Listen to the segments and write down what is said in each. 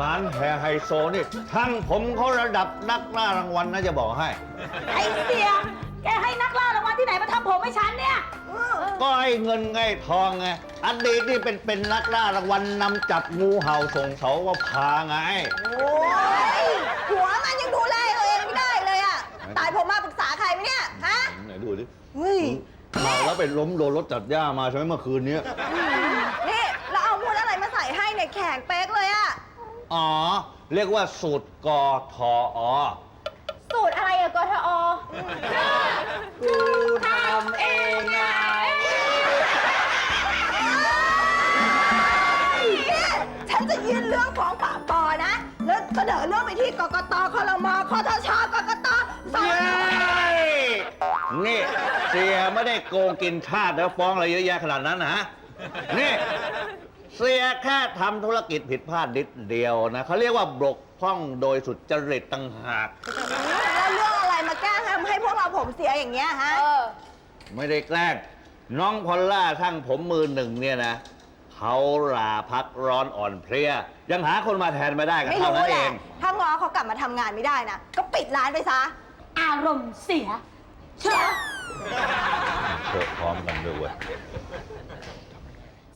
ร้านแพรไฮโซนี่ทั้งผมเขาระดับนักล่ารางวัลนะจะบอกให้ ไอ้เสีย แกให้นักล่ารางวัลที่ไหนมาทำผมให้ฉันเนี่ยก็ไอ้เงินไงทองไงอดีตนี่เป็นเป็นนักล่ารางวัลนำจับงูเห่าส่งเสาว่าพาไง โอ้ยหัวมันยังดูแลตัวเองไม่ได้เลยอะตายผมมาปรึกษาใครไหมเนี่ย ฮะ ไหนดูดิเฮ้ยเมาแล้วไปล้มโดนรถจัดหญ้ามาใช่ไหมเมื่อคืนนี้นี่ แล้วเอาพูดอะไรมาใส่ให้เนี่ยแข็งเป๊กเลยอะ อ๋อ เรียกว่าสูตรกทอสูตรอะไรอะกทอกูทำเองไงเนี่ยฉันจะยื่นเรื่องฟ้องปราบปอนะ แล้วเสนอเรื่องไปที่กกตคลมคทชกกตสอเย้นนี่เสียไม่ได้โกงกินชาติแล้วฟ้องอะไรเยอะแยะขนาดนั้นนะนี่ เสียแค่ทำธุรกิจผิดพลาดนิดเดียวนะเขาเรียกว่าบกพร่องโดยสุดจริตต่างหาก แล้วเรื่องอะไรมาแกล้งทำให้พวกเราผมเสียอย่างเงี้ยฮะไม่ได้แกล้งน้องพอลล่าช่างผมมือหนึ่งเนี่ยนะเขาลาพักร้อนอ่อนเพลีย ยังหาคนมาแทนไม่ได้กันไม่เท่ารู้นั้นแหเอละง ถ้าง้อเขากลับมาทำงานไม่ได้นะ ก็ปิดร้านไปซะ อารมณ์เสีย เชอะเชิญพร้อมกันด้วยเว้ย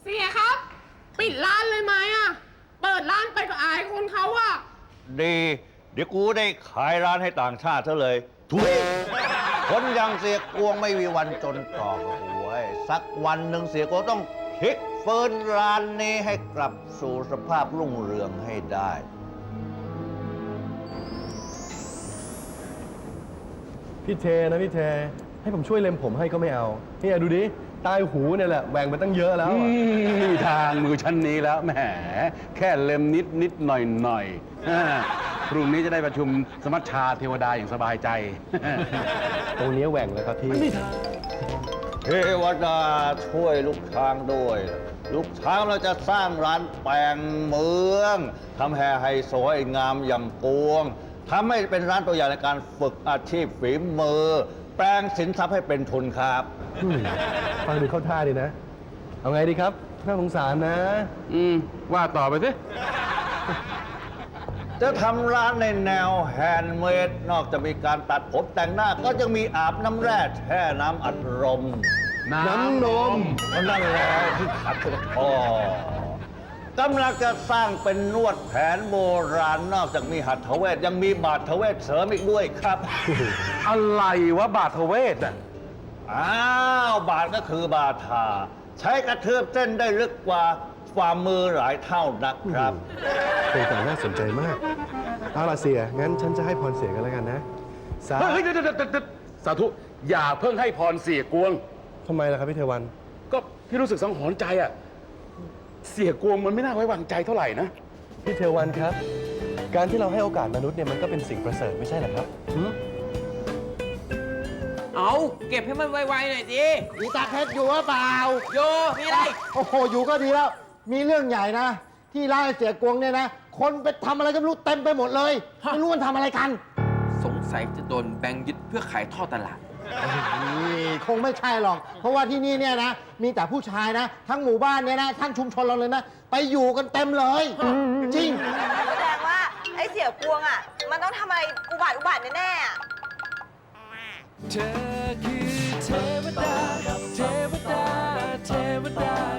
เสียครับ ปิดร้านเลยไหมอะ เปิดร้านไปก็อายคนเขาอะ ดี เดี๋ยวกูได้ขายร้านให้ต่างชาติซะเลย ทุยคนอยังเสียกวงไม่มีวันจนต่อกับกูเว้ยสักวันหนึ่งเสียกวงต้องพลิกเฟิร์นร้านนี้ให้กลับสู่สภาพรุ่งเรืองให้ได้ พี่เทนะพี่เท ให้ผมช่วยเล็มผมให้ก็ไม่เอาเนี่ยดูดิใต้หูเนี่ยแหละแหว่งไปตั้งเยอะแล้วอือะมมีทางมือชั้นนี้แล้วแหมแค่เล็มนิดนิดหน่อยหน่อยอ่าพรุ่งนี้จะได้ประชุมสมัชชาเทวดาอย่างสบายใจ ตรงเนี้ยแหว่งเลยครับพี่ เทวดาช่วยลูกช้างด้วย ลูกช้างเราจะสร้างร้านแปลงเมืองทำแห่ไฮโซให้งามอย่างปวงทำให้เป็นร้านตัวอย่างในการฝึกอาชีพฝีมือแป ลงสินทรัพย์ให้เป็นทุนครับ อืมฟังดูเข้าท่าดีนะ เอาไงดีครับน่าสงสารนะ อืม ว่าต่อไปสิ จะทำร้านในแนวแฮนด์เมดนอกจากมีการตัดผมแต่งหน้า ก็ยังมีอาบน้ำแร่แช่น้ำอัดลมน้ำนม นั่นแหละที่ขัดตัวพ่อ กำลังจะสร้างเป็นนวดแผนโบราณนอกจากมีหัตถเวทยังมีบาดทเวทเสริมอีกด้วยครับ อะไรวะบาทเวทอะอ้าวบาทก็คือบาทา ใช้กระเทือบเส้นได้ลึกกว่าฝ่ามือหลายเท่านักครับเป็นแต่น่าสนใจมากเอาล่ะเสีย งั้นฉันจะให้พรเสียกันแล้วกันนะสาเฮ้ยเดี๋ยวเดี๋ยวเดี๋ยวเดี๋ยวสาธุ อย่าเพิ่งให้พรเสียกวงทำไมล่ะครับพี่เทวัน ก็พี่รู้สึกสังหรณ์ใจอะ เสียกวงมันไม่น่าไว้วางใจเท่าไหร่นะ พี่เทวันครับ การที่เราให้โอกาสมนุษย์เนี่ยมันก็เป็นสิ่งประเสริฐไม่ใช่เหรอครับหืมเอาเก็บให้มันไวๆหน่อยสิมีตาเพชรอยู่หรือเปล่า โยมีอะไร โอ้โห อยู่ก็ดีแล้ว มีเรื่องใหญ่นะ ที่ไล่เสียกวงเนี่ยนะ คนไปทำอะไรก็ไม่รู้เต็มไปหมดเลย ฮะ ไม่รู้มันทำอะไรกัน สงสัยจะโดนแบงค์ยึดเพื่อขายท่อตลาดนี่ คงไม่ใช่หรอก เพราะว่าที่นี่เนี่ยนะ มีแต่ผู้ชายนะ ทั้งหมู่บ้านเนี่ยนะ ทั้งชุมชนเราเลยนะ ไปอยู่กันเต็มเลย จริง แสดงว่า ไอ้เสี่ยกวงอะ มันต้องทำอะไรอุบัติอุบัติแน่ๆอะเธอคือเทวดา เทวดา เทวดา